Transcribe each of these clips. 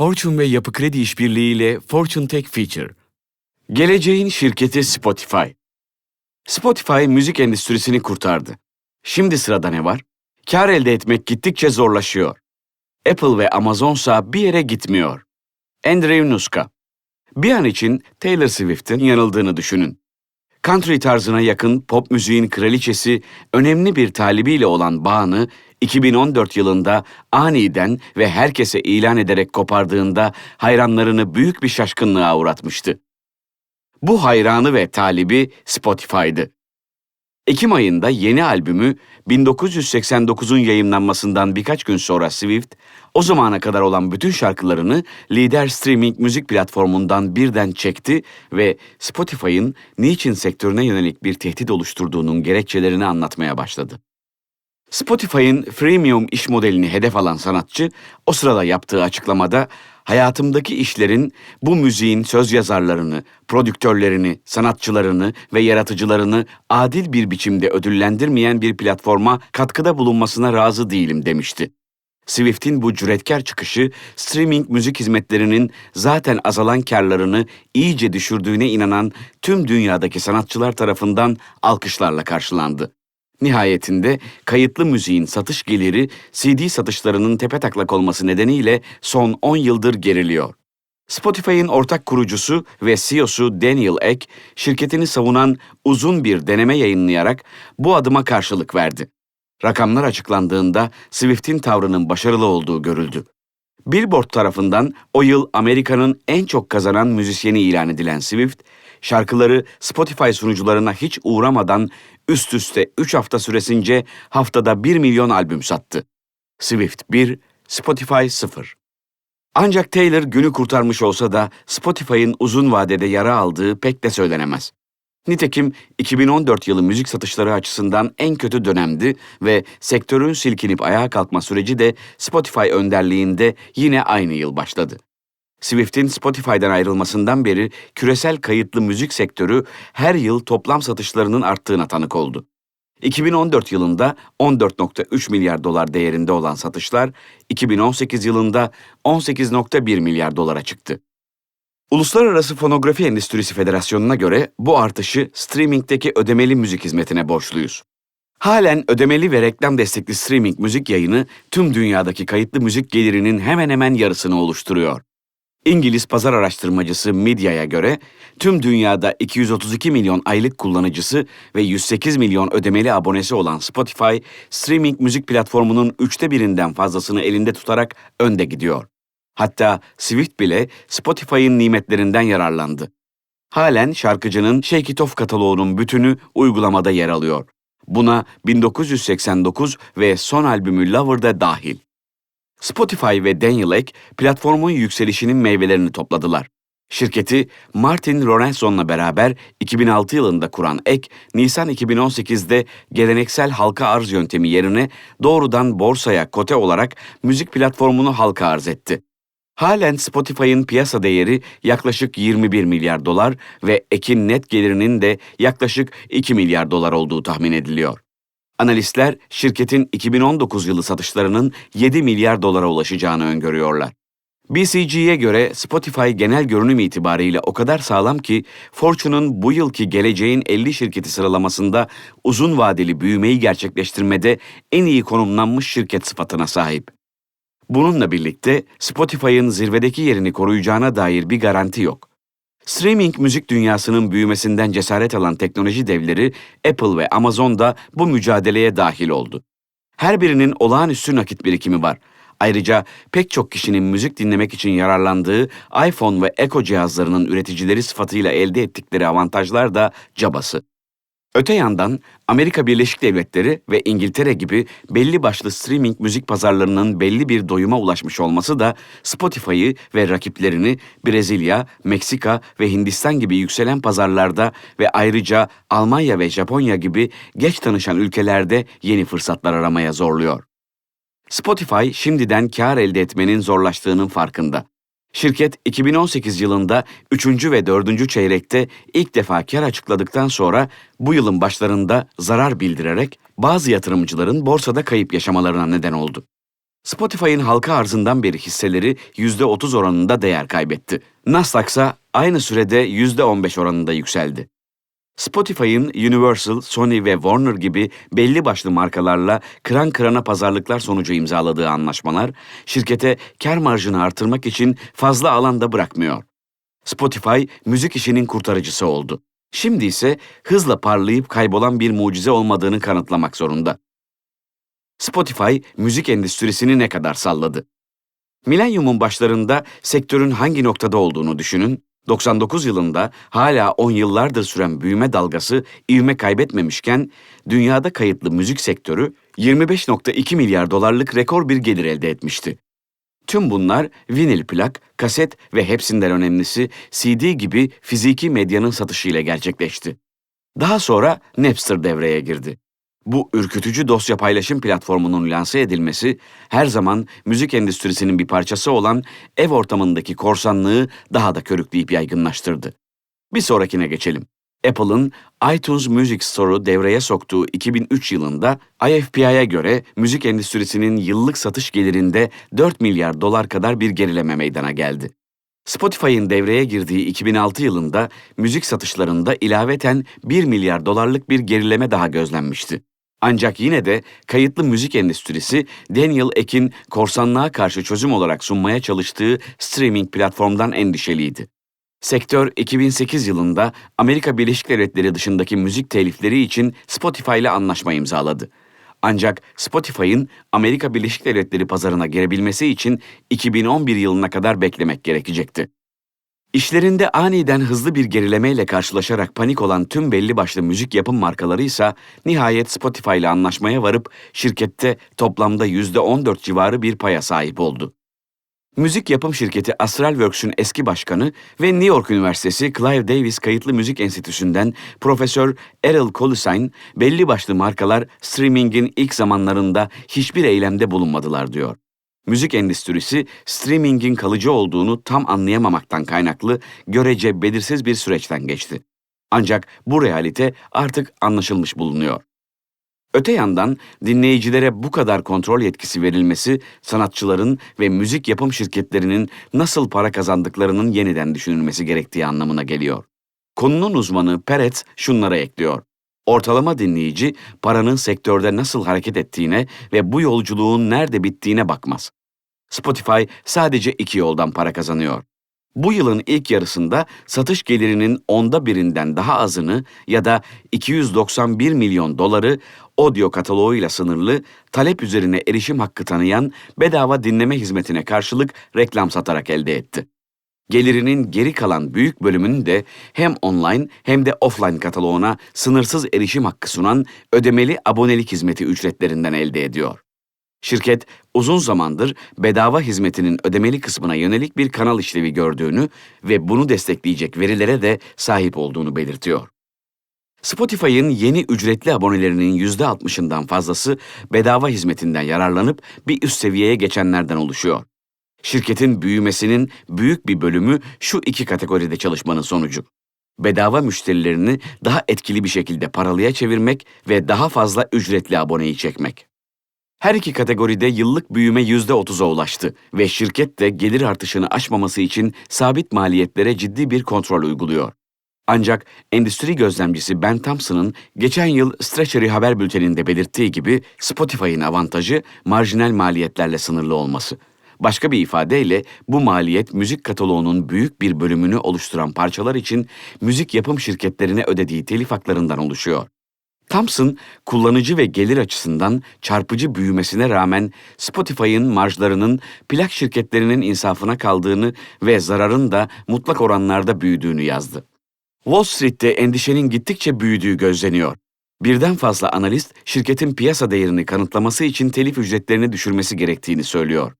Fortune ve Yapı Kredi işbirliğiyle Fortune Tech Feature. Geleceğin şirketi Spotify. Spotify müzik endüstrisini kurtardı. Şimdi sırada ne var? Kar elde etmek gittikçe zorlaşıyor. Apple ve Amazonsa bir yere gitmiyor. Andrew Nuska. Bir an için Taylor Swift'in yanıldığını düşünün. Country tarzına yakın pop müziğin kraliçesi önemli bir talibiyle olan bağını 2014 yılında aniden ve herkese ilan ederek kopardığında hayranlarını büyük bir şaşkınlığa uğratmıştı. Bu hayranı ve talibi Spotify'dı. Ekim ayında yeni albümü 1989'un yayımlanmasından birkaç gün sonra Swift, o zamana kadar olan bütün şarkılarını lider streaming müzik platformundan birden çekti ve Spotify'ın niçin sektörüne yönelik bir tehdit oluşturduğunun gerekçelerini anlatmaya başladı. Spotify'ın freemium iş modelini hedef alan sanatçı o sırada yaptığı açıklamada hayatımdaki işlerin bu müziğin söz yazarlarını, prodüktörlerini, sanatçılarını ve yaratıcılarını adil bir biçimde ödüllendirmeyen bir platforma katkıda bulunmasına razı değilim demişti. Swift'in bu cüretkar çıkışı, streaming müzik hizmetlerinin zaten azalan karlarını iyice düşürdüğüne inanan tüm dünyadaki sanatçılar tarafından alkışlarla karşılandı. Nihayetinde kayıtlı müziğin satış geliri CD satışlarının tepetaklak olması nedeniyle son 10 yıldır geriliyor. Spotify'ın ortak kurucusu ve CEO'su Daniel Ek, şirketini savunan uzun bir deneme yayınlayarak bu adıma karşılık verdi. Rakamlar açıklandığında Swift'in tavrının başarılı olduğu görüldü. Billboard tarafından o yıl Amerika'nın en çok kazanan müzisyeni ilan edilen Swift, şarkıları Spotify sunucularına hiç uğramadan üst üste 3 hafta süresince haftada 1 milyon albüm sattı. Swift 1, Spotify 0. Ancak Taylor günü kurtarmış olsa da Spotify'ın uzun vadede yara aldığı pek de söylenemez. Nitekim 2014 yılı müzik satışları açısından en kötü dönemdi ve sektörün silkinip ayağa kalkma süreci de Spotify önderliğinde yine aynı yıl başladı. Swift'in Spotify'dan ayrılmasından beri küresel kayıtlı müzik sektörü her yıl toplam satışlarının arttığına tanık oldu. 2014 yılında 14.3 milyar dolar değerinde olan satışlar 2018 yılında 18.1 milyar dolara çıktı. Uluslararası Fonografi Endüstrisi Federasyonu'na göre bu artışı streamingdeki ödemeli müzik hizmetine borçluyuz. Halen ödemeli ve reklam destekli streaming müzik yayını tüm dünyadaki kayıtlı müzik gelirinin hemen hemen yarısını oluşturuyor. İngiliz pazar araştırmacısı Media'ya göre tüm dünyada 232 milyon aylık kullanıcısı ve 108 milyon ödemeli abonesi olan Spotify, streaming müzik platformunun üçte birinden fazlasını elinde tutarak önde gidiyor. Hatta Swift bile Spotify'ın nimetlerinden yararlandı. Halen şarkıcının Shake It Off kataloğunun bütünü uygulamada yer alıyor. Buna 1989 ve son albümü Lover'da dahil. Spotify ve Daniel Ek platformun yükselişinin meyvelerini topladılar. Şirketi Martin Lorenzon'la beraber 2006 yılında kuran Ek, Nisan 2018'de geleneksel halka arz yöntemi yerine doğrudan borsaya kote olarak müzik platformunu halka arz etti. Halen Spotify'ın piyasa değeri yaklaşık 21 milyar dolar ve Ek'in net gelirinin de yaklaşık 2 milyar dolar olduğu tahmin ediliyor. Analistler şirketin 2019 yılı satışlarının 7 milyar dolara ulaşacağını öngörüyorlar. BCG'ye göre Spotify genel görünüm itibariyle o kadar sağlam ki Fortune'un bu yılki geleceğin 50 şirketi sıralamasında uzun vadeli büyümeyi gerçekleştirmede en iyi konumlanmış şirket sıfatına sahip. Bununla birlikte Spotify'ın zirvedeki yerini koruyacağına dair bir garanti yok. Streaming müzik dünyasının büyümesinden cesaret alan teknoloji devleri Apple ve Amazon da bu mücadeleye dahil oldu. Her birinin olağanüstü nakit birikimi var. Ayrıca pek çok kişinin müzik dinlemek için yararlandığı iPhone ve Echo cihazlarının üreticileri sıfatıyla elde ettikleri avantajlar da cabası. Öte yandan Amerika Birleşik Devletleri ve İngiltere gibi belli başlı streaming müzik pazarlarının belli bir doyuma ulaşmış olması da Spotify'ı ve rakiplerini Brezilya, Meksika ve Hindistan gibi yükselen pazarlarda ve ayrıca Almanya ve Japonya gibi geç tanışan ülkelerde yeni fırsatlar aramaya zorluyor. Spotify şimdiden kar elde etmenin zorlaştığının farkında. Şirket 2018 yılında 3. ve 4. çeyrekte ilk defa kar açıkladıktan sonra bu yılın başlarında zarar bildirerek bazı yatırımcıların borsada kayıp yaşamalarına neden oldu. Spotify'ın halka arzından beri hisseleri %30 oranında değer kaybetti. Nasdaq ise aynı sürede %15 oranında yükseldi. Spotify'ın Universal, Sony ve Warner gibi belli başlı markalarla kıran kırana pazarlıklar sonucu imzaladığı anlaşmalar, şirkete kar marjını artırmak için fazla alanda bırakmıyor. Spotify, müzik işinin kurtarıcısı oldu. Şimdi ise hızla parlayıp kaybolan bir mucize olmadığını kanıtlamak zorunda. Spotify, müzik endüstrisini ne kadar salladı? Milenyumun başlarında sektörün hangi noktada olduğunu düşünün 99 yılında hala 10 yıllardır süren büyüme dalgası ivme kaybetmemişken dünyada kayıtlı müzik sektörü 25.2 milyar dolarlık rekor bir gelir elde etmişti. Tüm bunlar vinil plak, kaset ve hepsinden önemlisi CD gibi fiziki medyanın satışıyla gerçekleşti. Daha sonra Napster devreye girdi. Bu ürkütücü dosya paylaşım platformunun lanse edilmesi her zaman müzik endüstrisinin bir parçası olan ev ortamındaki korsanlığı daha da körükleyip yaygınlaştırdı. Bir sonrakine geçelim. Apple'ın iTunes Music Store'u devreye soktuğu 2003 yılında IFPI'ye göre müzik endüstrisinin yıllık satış gelirinde 4 milyar dolar kadar bir gerileme meydana geldi. Spotify'ın devreye girdiği 2006 yılında müzik satışlarında ilaveten 1 milyar dolarlık bir gerileme daha gözlenmişti. Ancak yine de kayıtlı müzik endüstrisi Daniel Ek'in korsanlığa karşı çözüm olarak sunmaya çalıştığı streaming platformdan endişeliydi. Sektör 2008 yılında Amerika Birleşik Devletleri dışındaki müzik telifleri için Spotify ile anlaşma imzaladı. Ancak Spotify'ın Amerika Birleşik Devletleri pazarına girebilmesi için 2011 yılına kadar beklemek gerekecekti. İşlerinde aniden hızlı bir gerilemeyle karşılaşarak panik olan tüm belli başlı müzik yapım markaları ise nihayet Spotify ile anlaşmaya varıp şirkette toplamda %14 civarı bir paya sahip oldu. Müzik yapım şirketi Astralworks'ün eski başkanı ve New York Üniversitesi Clive Davis Kayıtlı Müzik Enstitüsü'nden Profesör Errol Colusign, belli başlı markalar streamingin ilk zamanlarında hiçbir eylemde bulunmadılar diyor. Müzik endüstrisi streamingin kalıcı olduğunu tam anlayamamaktan kaynaklı görece belirsiz bir süreçten geçti. Ancak bu realite artık anlaşılmış bulunuyor. Öte yandan dinleyicilere bu kadar kontrol yetkisi verilmesi sanatçıların ve müzik yapım şirketlerinin nasıl para kazandıklarının yeniden düşünülmesi gerektiği anlamına geliyor. Konunun uzmanı Peret şunlara ekliyor. Ortalama dinleyici paranın sektörde nasıl hareket ettiğine ve bu yolculuğun nerede bittiğine bakmaz. Spotify sadece iki yoldan para kazanıyor. Bu yılın ilk yarısında satış gelirinin onda birinden daha azını ya da 291 milyon doları audio kataloğuyla sınırlı, talep üzerine erişim hakkı tanıyan bedava dinleme hizmetine karşılık reklam satarak elde etti. Gelirinin geri kalan büyük bölümünü de hem online hem de offline kataloğuna sınırsız erişim hakkı sunan ödemeli abonelik hizmeti ücretlerinden elde ediyor. Şirket uzun zamandır bedava hizmetinin ödemeli kısmına yönelik bir kanal işlevi gördüğünü ve bunu destekleyecek verilere de sahip olduğunu belirtiyor. Spotify'ın yeni ücretli abonelerinin %60'ından fazlası bedava hizmetinden yararlanıp bir üst seviyeye geçenlerden oluşuyor. Şirketin büyümesinin büyük bir bölümü şu iki kategoride çalışmanın sonucu. Bedava müşterilerini daha etkili bir şekilde paralıya çevirmek ve daha fazla ücretli aboneyi çekmek. Her iki kategoride yıllık büyüme %30'a ulaştı ve şirket de gelir artışını aşmaması için sabit maliyetlere ciddi bir kontrol uyguluyor. Ancak endüstri gözlemcisi Ben Thompson'ın geçen yıl Stretchery haber bülteninde belirttiği gibi Spotify'ın avantajı marjinal maliyetlerle sınırlı olması. Başka bir ifadeyle bu maliyet müzik kataloğunun büyük bir bölümünü oluşturan parçalar için müzik yapım şirketlerine ödediği telif haklarından oluşuyor. Thompson, kullanıcı ve gelir açısından çarpıcı büyümesine rağmen Spotify'ın marjlarının plak şirketlerinin insafına kaldığını ve zararın da mutlak oranlarda büyüdüğünü yazdı. Wall Street'te endişenin gittikçe büyüdüğü gözleniyor. Birden fazla analist şirketin piyasa değerini kanıtlaması için telif ücretlerini düşürmesi gerektiğini söylüyor.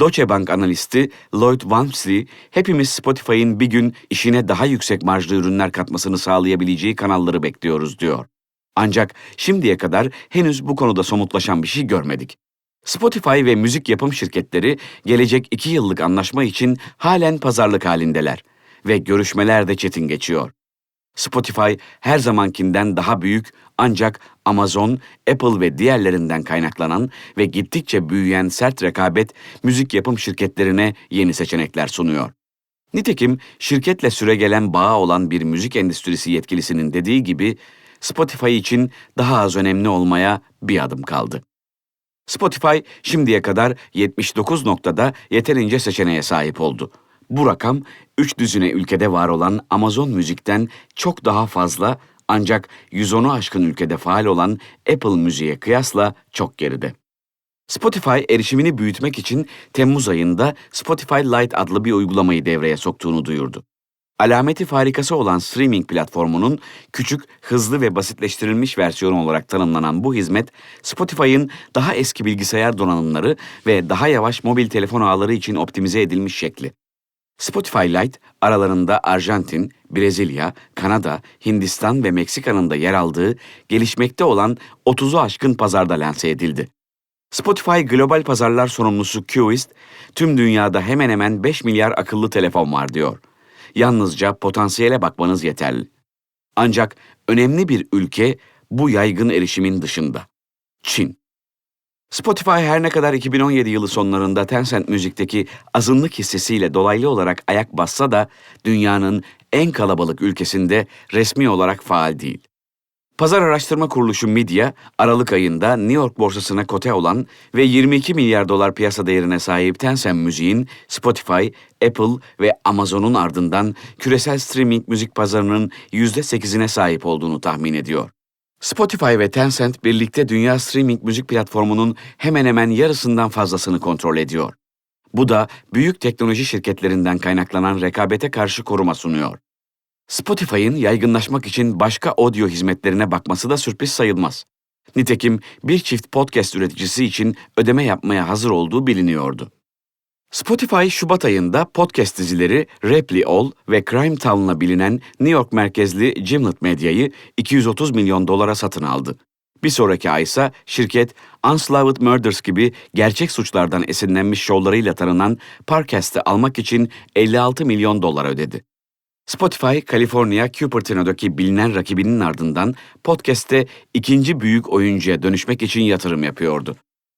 Deutsche Bank analisti Lloyd Wamsley, hepimiz Spotify'ın bir gün işine daha yüksek marjlı ürünler katmasını sağlayabileceği kanalları bekliyoruz diyor. Ancak şimdiye kadar henüz bu konuda somutlaşan bir şey görmedik. Spotify ve müzik yapım şirketleri gelecek iki yıllık anlaşma için halen pazarlık halindeler ve görüşmeler de çetin geçiyor. Spotify her zamankinden daha büyük ancak Amazon, Apple ve diğerlerinden kaynaklanan ve gittikçe büyüyen sert rekabet müzik yapım şirketlerine yeni seçenekler sunuyor. Nitekim şirketle süregelen bağı olan bir müzik endüstrisi yetkilisinin dediği gibi Spotify için daha az önemli olmaya bir adım kaldı. Spotify şimdiye kadar 79 noktada yeterince seçeneğe sahip oldu. Bu rakam 3 düzine ülkede var olan Amazon Müzik'ten çok daha fazla ancak 110'u aşkın ülkede faal olan Apple Müziğe kıyasla çok geride. Spotify erişimini büyütmek için Temmuz ayında Spotify Lite adlı bir uygulamayı devreye soktuğunu duyurdu. Alameti farikası olan streaming platformunun küçük, hızlı ve basitleştirilmiş versiyonu olarak tanımlanan bu hizmet, Spotify'ın daha eski bilgisayar donanımları ve daha yavaş mobil telefon ağları için optimize edilmiş şekli. Spotify Lite aralarında Arjantin, Brezilya, Kanada, Hindistan ve Meksika'nın da yer aldığı gelişmekte olan 30'u aşkın pazarda lanse edildi. Spotify Global Pazarlar sorumlusu Qist, tüm dünyada hemen hemen 5 milyar akıllı telefon var diyor. Yalnızca potansiyele bakmanız yeterli. Ancak önemli bir ülke bu yaygın erişimin dışında. Çin. Spotify her ne kadar 2017 yılı sonlarında Tencent Müzik'teki azınlık hissesiyle dolaylı olarak ayak bassa da dünyanın en kalabalık ülkesinde resmi olarak faal değil. Pazar Araştırma Kuruluşu Media, Aralık ayında New York borsasına kote olan ve 22 milyar dolar piyasa değerine sahip Tencent Müziğin Spotify, Apple ve Amazon'un ardından küresel streaming müzik pazarının %8'ine sahip olduğunu tahmin ediyor. Spotify ve Tencent birlikte dünya streaming müzik platformunun hemen hemen yarısından fazlasını kontrol ediyor. Bu da büyük teknoloji şirketlerinden kaynaklanan rekabete karşı koruma sunuyor. Spotify'ın yaygınlaşmak için başka audio hizmetlerine bakması da sürpriz sayılmaz. Nitekim bir çift podcast üreticisi için ödeme yapmaya hazır olduğu biliniyordu. Spotify Şubat ayında podcast dizileri Reply All ve Crime Town'la bilinen New York merkezli Gimlet Medya'yı 230 milyon dolara satın aldı. Bir sonraki ay ise şirket Unsolved Murders gibi gerçek suçlardan esinlenmiş şovlarıyla tanınan Parcast'ı almak için 56 milyon dolar ödedi. Spotify, Kaliforniya Cupertino'daki bilinen rakibinin ardından podcast'te ikinci büyük oyuncuya dönüşmek için yatırım yapıyordu.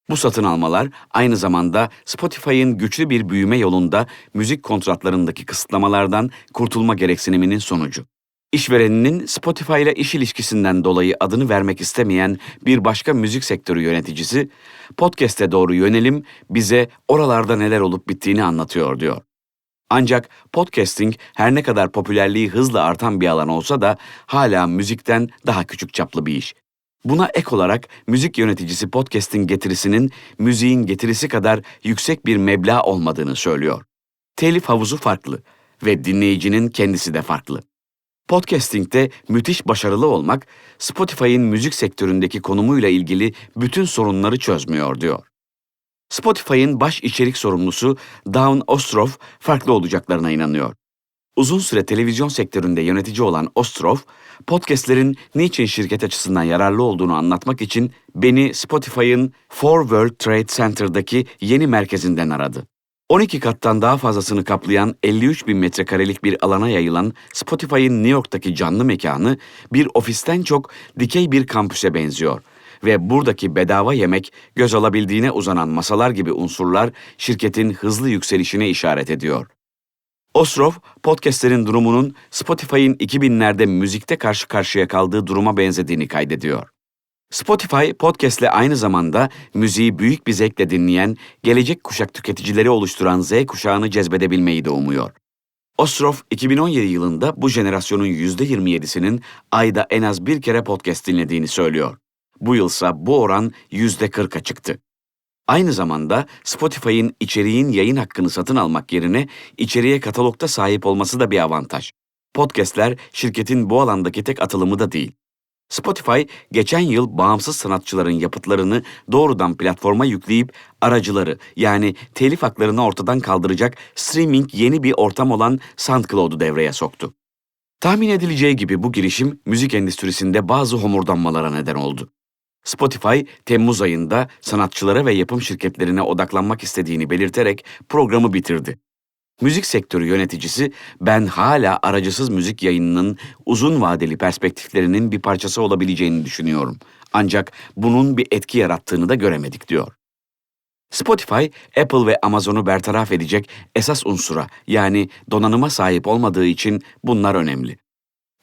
Bu satın almalar aynı zamanda Spotify'ın güçlü bir büyüme yolunda müzik kontratlarındaki kısıtlamalardan kurtulma gereksiniminin sonucu. İşvereninin Spotify ile iş ilişkisinden dolayı adını vermek istemeyen bir başka müzik sektörü yöneticisi, podcast'e doğru yönelim bize oralarda neler olup bittiğini anlatıyor diyor. Ancak podcasting her ne kadar popülerliği hızla artan bir alan olsa da hala müzikten daha küçük çaplı bir iş. Buna ek olarak müzik yöneticisi podcasting getirisinin müziğin getirisi kadar yüksek bir meblağ olmadığını söylüyor. Telif havuzu farklı ve dinleyicinin kendisi de farklı. Podcasting'de müthiş başarılı olmak Spotify'ın müzik sektöründeki konumuyla ilgili bütün sorunları çözmüyor diyor. Spotify'ın baş içerik sorumlusu Dawn Ostrov farklı olacaklarına inanıyor. Uzun süre televizyon sektöründe yönetici olan Ostrov, podcastlerin niçin şirket açısından yararlı olduğunu anlatmak için beni Spotify'ın Four World Trade Center'daki yeni merkezinden aradı. 12 kattan daha fazlasını kaplayan 53 bin metrekarelik bir alana yayılan Spotify'ın New York'taki canlı mekanı bir ofisten çok dikey bir kampüse benziyor ve buradaki bedava yemek göz alabildiğine uzanan masalar gibi unsurlar şirketin hızlı yükselişine işaret ediyor. Ostrov, podcastlerin durumunun Spotify'ın 2000'lerde müzikte karşı karşıya kaldığı duruma benzediğini kaydediyor. Spotify, podcastle aynı zamanda müziği büyük bir zevkle dinleyen, gelecek kuşak tüketicileri oluşturan Z kuşağını cezbedebilmeyi de umuyor. Ostrov, 2017 yılında bu jenerasyonun %27'sinin ayda en az bir kere podcast dinlediğini söylüyor. Bu yılsa bu oran %40'a çıktı. Aynı zamanda Spotify'ın içeriğin yayın hakkını satın almak yerine içeriye katalogda sahip olması da bir avantaj. Podcast'ler şirketin bu alandaki tek atılımı da değil. Spotify geçen yıl bağımsız sanatçıların yapıtlarını doğrudan platforma yükleyip aracıları yani telif haklarını ortadan kaldıracak streaming yeni bir ortam olan SoundCloud'u devreye soktu. Tahmin edileceği gibi bu girişim müzik endüstrisinde bazı homurdanmalara neden oldu. Spotify, Temmuz ayında sanatçılara ve yapım şirketlerine odaklanmak istediğini belirterek programı bitirdi. Müzik sektörü yöneticisi ben hala aracısız müzik yayınının uzun vadeli perspektiflerinin bir parçası olabileceğini düşünüyorum. Ancak bunun bir etki yarattığını da göremedik diyor. Spotify, Apple ve Amazon'u bertaraf edecek esas unsura yani donanıma sahip olmadığı için bunlar önemli.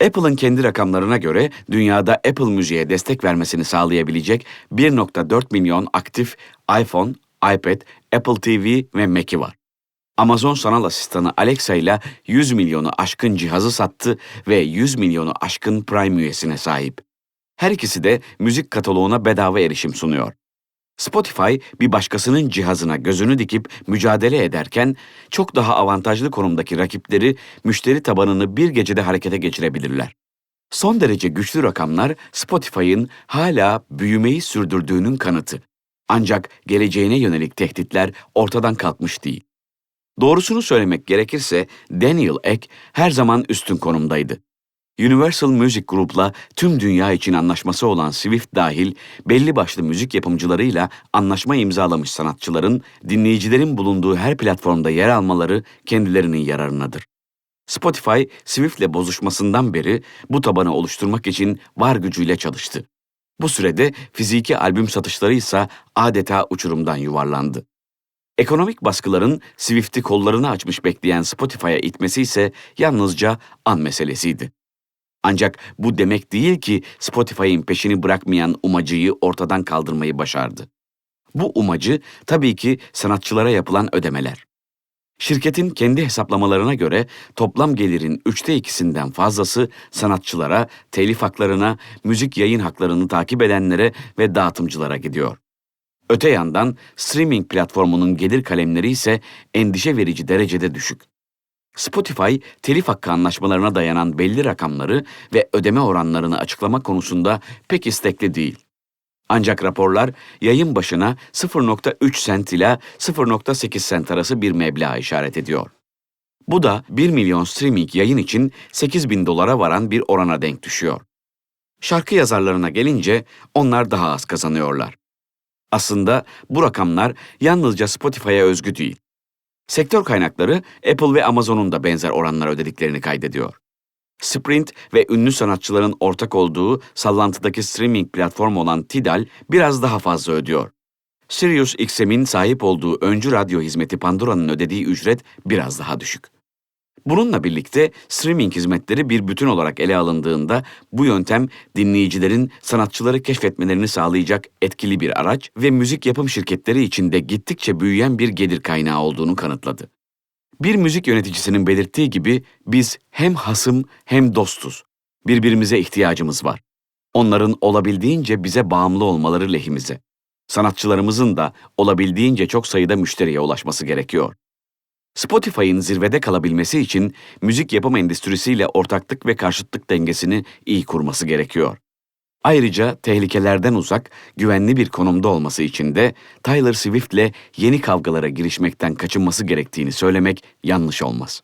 Apple'ın kendi rakamlarına göre dünyada Apple Müziğe destek vermesini sağlayabilecek 1.4 milyon aktif iPhone, iPad, Apple TV ve Mac'i var. Amazon sanal asistanı Alexa ile 100 milyonu aşkın cihazı sattı ve 100 milyonu aşkın Prime üyesine sahip. Her ikisi de müzik kataloğuna bedava erişim sunuyor. Spotify bir başkasının cihazına gözünü dikip mücadele ederken çok daha avantajlı konumdaki rakipleri müşteri tabanını bir gecede harekete geçirebilirler. Son derece güçlü rakamlar Spotify'ın hala büyümeyi sürdürdüğünün kanıtı. Ancak geleceğine yönelik tehditler ortadan kalkmış değil. Doğrusunu söylemek gerekirse Daniel Ek her zaman üstün konumdaydı. Universal Music Group'la tüm dünya için anlaşması olan Swift dahil belli başlı müzik yapımcılarıyla anlaşma imzalamış sanatçıların dinleyicilerin bulunduğu her platformda yer almaları kendilerinin yararınadır. Spotify, Swift'le bozuşmasından beri bu tabanı oluşturmak için var gücüyle çalıştı. Bu sürede fiziki albüm satışları ise adeta uçurumdan yuvarlandı. Ekonomik baskıların Swift'i kollarını açmış bekleyen Spotify'a itmesi ise yalnızca an meselesiydi. Ancak bu demek değil ki Spotify'ın peşini bırakmayan umacıyı ortadan kaldırmayı başardı. Bu umacı tabii ki sanatçılara yapılan ödemeler. Şirketin kendi hesaplamalarına göre toplam gelirin üçte ikisinden fazlası sanatçılara, telif haklarına, müzik yayın haklarını takip edenlere ve dağıtımcılara gidiyor. Öte yandan streaming platformunun gelir kalemleri ise endişe verici derecede düşük. Spotify, telif hakkı anlaşmalarına dayanan belli rakamları ve ödeme oranlarını açıklama konusunda pek istekli değil. Ancak raporlar yayın başına 0.3 sent ile 0.8 sent arası bir meblağ işaret ediyor. Bu da 1 milyon streaming yayın için 8 bin dolara varan bir orana denk düşüyor. Şarkı yazarlarına gelince onlar daha az kazanıyorlar. Aslında bu rakamlar yalnızca Spotify'a özgü değil. Sektör kaynakları Apple ve Amazon'un da benzer oranlar ödediklerini kaydediyor. Sprint ve ünlü sanatçıların ortak olduğu sallantıdaki streaming platformu olan Tidal biraz daha fazla ödüyor. Sirius XM'in sahip olduğu öncü radyo hizmeti Pandora'nın ödediği ücret biraz daha düşük. Bununla birlikte streaming hizmetleri bir bütün olarak ele alındığında bu yöntem dinleyicilerin sanatçıları keşfetmelerini sağlayacak etkili bir araç ve müzik yapım şirketleri için de gittikçe büyüyen bir gelir kaynağı olduğunu kanıtladı. Bir müzik yöneticisinin belirttiği gibi biz hem hasım hem dostuz. Birbirimize ihtiyacımız var. Onların olabildiğince bize bağımlı olmaları lehimize. Sanatçılarımızın da olabildiğince çok sayıda müşteriye ulaşması gerekiyor. Spotify'ın zirvede kalabilmesi için müzik yapım endüstrisiyle ortaklık ve karşıtlık dengesini iyi kurması gerekiyor. Ayrıca tehlikelerden uzak, güvenli bir konumda olması için de Tyler Swift'le yeni kavgalara girişmekten kaçınması gerektiğini söylemek yanlış olmaz.